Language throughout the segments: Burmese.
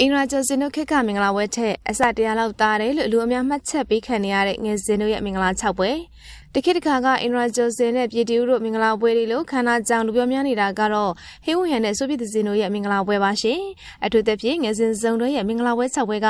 အင်ရာကျော်စင်တို့ခက်ကမင်္ဂလာပွဲထက်အစတရားလောက်တားတယ်လို့လူအများမှတ်ချက်ပေးခံနေရတဲ့ငယ်စင်တို့ရဲ့မင်္ဂလာ6ပွဲ တခေတ်တခါကအင်ရာကျော်စင်နဲ့ပြည်တီဦးတို့မင်္ဂလာပွဲတွေလို့ခန္ဓာကြောင်လူပြောများနေတာကတော့ဟင်းဝဟန်နဲ့ဆိုပြည်သူစင်တို့ရဲ့မင်္ဂလာပွဲပါရှင်အထူးသဖြင့်ငယ်စင်စုံတို့ရဲ့မင်္ဂလာပွဲ6ပွဲက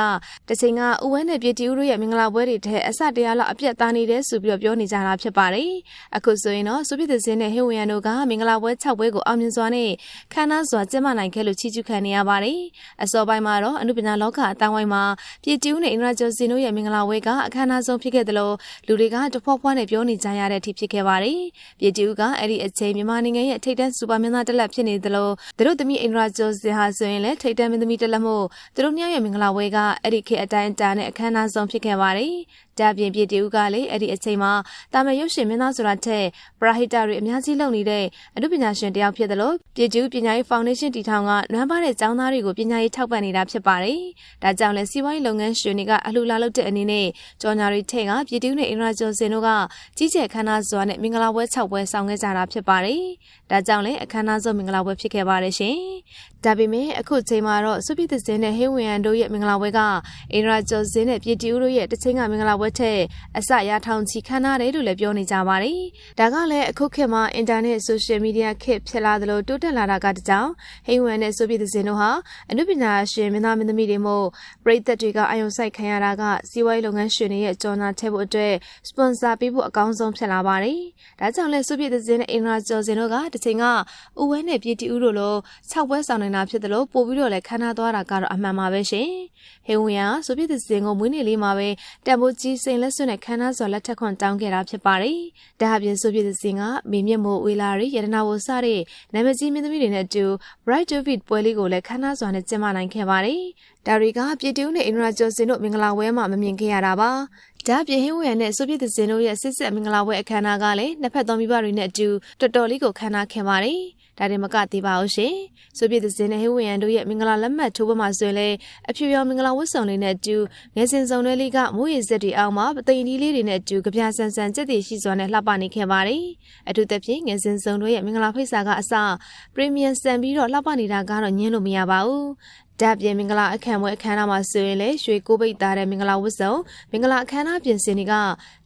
တချိန်ကဥဝဲနဲ့ပြည်တီဦးတို့ရဲ့မင်္ဂလာပွဲတွေထက်အစတရားလောက်အပြတ်သားနေတယ်ဆိုပြီးတော့ပြောနေကြတာဖြစ်ပါတယ်အခုဆိုရင်တော့ဆိုပြည်သူစင်နဲ့ဟင်းဝဟန်တို့ကမင်္ဂလာပွဲ6ပွဲကိုအောင်မြင်စွာနဲ့ခန္ဓာစွာကျင်းပနိုင်ခဲ့လို့ချီးကျူးခံနေရပါတယ်အစောပိုင်းမှာတော့အနုပညာလောကအတိုင်းဝိုင်းမှာပြည်တီဦးနဲ့အင်ရာကျော်စင်တို့ရဲ့မင်္ဂလာပွဲကအခမ်းအနားဆုံးဖြစ်ခဲ့တယ်လို့လူတွေကတဖွားဖွားနဲ့ပြောနေကြရတဲ့အထိဖြစ်ခဲ့ပါတယ်။ပြည်တီဦးကအဲ့ဒီအချိန်မြန်မာနိုင်ငံရဲ့ထိပ်တန်းစူပါမင်းသားတစ်လက်ဖြစ်နေတယ်လို့သူတို့သမီးအင်ရာကျော်စင်ဟာဆိုရင်လည်းထိပ်တန်းမင်းသမီးတစ်လက်မို့သူတို့မြောက်ရဲ့မင်္ဂလာပွဲကအဲ့ဒီခေတ်အတိုင်းအတာနဲ့အခမ်းအနားဆုံးဖြစ်ခဲ့ပါတယ်။ဒါပြင်ပြည်တီဦးကလည်းအဲ့ဒီအချိန်မှာတာမန်ရုပ်ရှင်မင်းသားဆိုတာထက်ပရာဟိတတွေအများကြီးလုပ်နေတဲ့အမှုပညာရှင်တယောက်ဖြစ်တယ်လို့ပြည်တီဦးပညာရေးဖောင်ဒေးရှင်းတည်ထောင်ကနွမ်းပါတဲ့ကျောင်းသားတွေကိုပညာရေးထောက်ပံ့နေတာဖြစ်ပါတယ်။ဒါကြောင့်လည်းစီးပွားရေးလုပ်ငန်းရှင်တွေကအလှူလာလုပ်တဲ့အနေနဲ့ကြော်ညာတွေထက်ကပြည်တီဦးနဲ့အင်ရာကျော်စင်တို့ကကြီးကျယ်ခမ်းနားစွာနဲ့မင်္ဂလာပွဲ6ပွဲဆောင်ခဲ့ကြတာဖြစ်ပါတယ်။ဒါကြောင့်လည်းအခမ်းအနားဆုံးမင်္ဂလာပွဲဖြစ်ခဲ့ပါတယ်ရှင်။ ဒါပေမဲ့အခုချိန်မှာတော့စုပြည်သစင်းနဲ့ဟင်းဝင်ရန်တို့ရဲ့မင်္ဂလာပွဲကအင်ရာကျော်စင်းနဲ့ပြည်တီဦးတို့ရဲ့တချင်းကမင်္ဂလာပွဲထက်အစရထောင်ချီခမ်းနားတယ်လို့လည်းပြောနေကြပါတယ်။ဒါကလည်းအခုခေတ်မှာအင်တာနက်ဆိုရှယ်မီဒီယာခေတ်ဖြစ်လာသလိုတိုးတက်လာတာကတကြောင်ဟင်းဝင်နဲ့စုပြည်သစင်းတို့ဟာအနုပညာရှင်မင်းသားမင်းသမီးတွေမို့ပရိသတ်တွေကအာရုံစိုက်ခံရတာကစီးပွားရေးလုပ်ငန်းရှင်တွေရဲ့ကြော်ညာထည့်ဖို့အတွက်စပွန်ဆာပေးဖို့အကောင်းဆုံးဖြစ်လာပါတယ်။ဒါကြောင့်လည်းစုပြည်သစင်းနဲ့အင်ရာကျော်စင်တို့ကတချိန်ကဥဝဲနဲ့ပြည်တီဦးတို့လို၆ပွဲဆောင်နေတာဖြစ်တယ်လို့ပို့ပြီးတော့လည်းခမ်းနားသွားတာကတော့အမှန်ပါပဲရှင်။ဟေဝင်ကဆိုပြည်သူစင်ကိုမွေးနေ့လေးမှာပဲတန်ဖိုးကြီးစိန်လက်စွပ်နဲ့ခမ်းနားစွာလက်ထက်ခွန်တောင်းခဲ့တာဖြစ်ပါတယ်။ဒါအပြင်ဆိုပြည်သူစင်ကမေမြင့်မို့ဝေလာရီရတနာဝစတဲ့နာမည်ကြီးမင်းသမီးတွေနဲ့အတူ Bright David ပွဲလေးကိုလည်းခမ်းနားစွာနဲ့ကျင်းပနိုင်ခဲ့ပါတယ်။ဒါတွေကပြည်တူးနဲ့အင်ဒရာကျော်စင်တို့မင်္ဂလာပွဲမှာမမြင်ခဲ့ရတာပါ။ဒါပြင်ဟင်းဝရနဲ့ဆိုပြည်သူစင်တို့ရဲ့စစ်စစ်မင်္ဂလာပွဲအခမ်းအနားကလည်းနှစ်ဖက်သောမိဘတွေနဲ့အတူတော်တော်လေးကိုခမ်းနားခဲ့ပါတယ်။ ဒါတင်မကသေးပါဘူးရှင်။ဆိုပြည်သူစင်းနဲ့ဟေးဝင်ရန်တို့ရဲ့မင်္ဂလာလက်မှတ်ထိုးပွဲမှာဆိုရင်လည်းအဖြူရောင်မင်္ဂလာဝတ်ဆောင်လေးနဲ့အတူငယ်စင်စုံတွေလေးကမိုးရေစက်တွေအောက်မှာပသိမ်ဒီလေးတွေနဲ့အတူကြပြဆန်ဆန်ကြက်တွေရှိစွာနဲ့လှပနေခဲ့ပါတယ်။အထူးသဖြင့်ငယ်စင်စုံတို့ရဲ့မင်္ဂလာဖိတ်စာကအစပရီမီယံဆန်ပြီးတော့လှပနေတာကတော့ညင်းလို့မရပါဘူး။ဒါပြင်မင်္ဂလာအခမ်းပွဲအခမ်းအနားမှာဆိုရင်လေရွှေကိုပိတ်သားတဲ့မင်္ဂလာဝတ်စုံမင်္ဂလာအခမ်းအနားပြင်ဆင်တွေက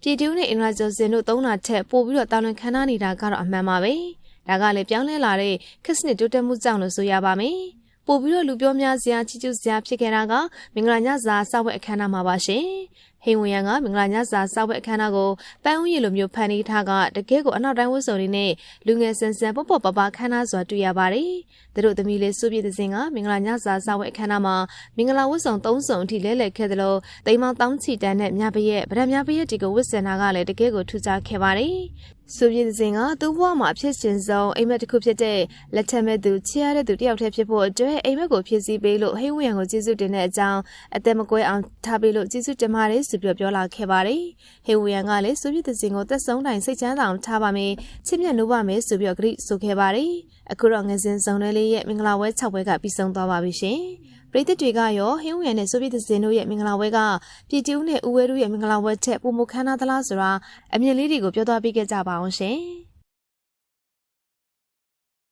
ပြည်တူးနဲ့အင်ဒရာကျော်စင်တို့သုံးတာထက်ပိုပြီးတော့တာလွန်ခမ်းနားနေတာကတော့အမှန်ပါပဲ။ ဒါကလည်းပြောင်းလဲလာတဲ့ခက်စနစ်တိုးတက်မှုကြောင့်လို့ဆိုရပါမယ်။ပို့ပြီးတော့လူပြောများစရာချီကျူးစရာဖြစ်ခဲ့တာကမင်္ဂလာညစာစောက်ဝဲအခမ်းအနားမှာပါရှင်။ဟိန်ဝင်ရန်ကမင်္ဂလာညစာစောက်ဝဲအခမ်းအနားကိုပန်းဦးရီလိုမျိုးဖန်တီးထားကတကယ်ကိုအနောက်တိုင်းဝတ်စုံတွေနဲ့လူငယ်ဆန်ဆန်ပေါ့ပေါ့ပပခမ်းနားစွာတွေ့ရပါတယ်။သူတို့သမီးလေးစုပြည့်တဲ့စင်ကမင်္ဂလာညစာစောက်ဝဲအခမ်းအနားမှာမင်္ဂလာဝတ်စုံ၃စုံအထိလဲလှယ်ခဲ့သလိုတိမ်မောင်တောင်းချီတန်းနဲ့မြပရက်ဗရမပရက်ဒီကိုဝတ်ဆင်တာကလည်းတကယ်ကိုထူးခြားခဲ့ပါတယ်။ဆိုပြည်စဉ်ကသူ့ဘဝမှာဖြစ်ရှင်ဆုံးအိမ်မက်တစ်ခုဖြစ်တဲ့လက်ထက်မဲ့သူချစ်ရတဲ့သူတယောက်တည်းဖြစ်ဖို့အတွက်အိမ်မက်ကိုဖြစ်စည်းပေးလို့ဟိဝရံကိုကျေးဇူးတင်တဲ့အကြောင်းအသက်မကွဲအောင်ထားပေးလို့ကျေးဇူးတင်ပါတယ်ဆိုပြီးပြောလာခဲ့ပါတယ်။ဟိဝရံကလည်းဆိုပြည်စဉ်ကိုသက်ဆုံးတိုင်စိတ်ချမ်းသာအောင်ထားပါမယ်ချစ်မြတ်လို့ပါမယ်ဆိုပြီးဂရိဆိုခဲ့ပါတယ်။အခုတော့ငစင်စုံတဲ့လေးရဲ့မင်္ဂလာပွဲ6ပွဲကပြီးဆုံးသွားပါပြီရှင်။ပရိသတ်တွေကရောဟင်းဝရနဲ့ဆိုဗီယက်စင်တို့ရဲ့မင်္ဂလာပွဲကပြည်တူးနဲ့ဦးဝဲတို့ရဲ့မင်္ဂလာပွဲထက်ပုံမခမ်းနားသလားဆိုတာအမြင်လေးတွေကိုပြောသွားပေးခဲ့ကြပါအောင်ရှင်။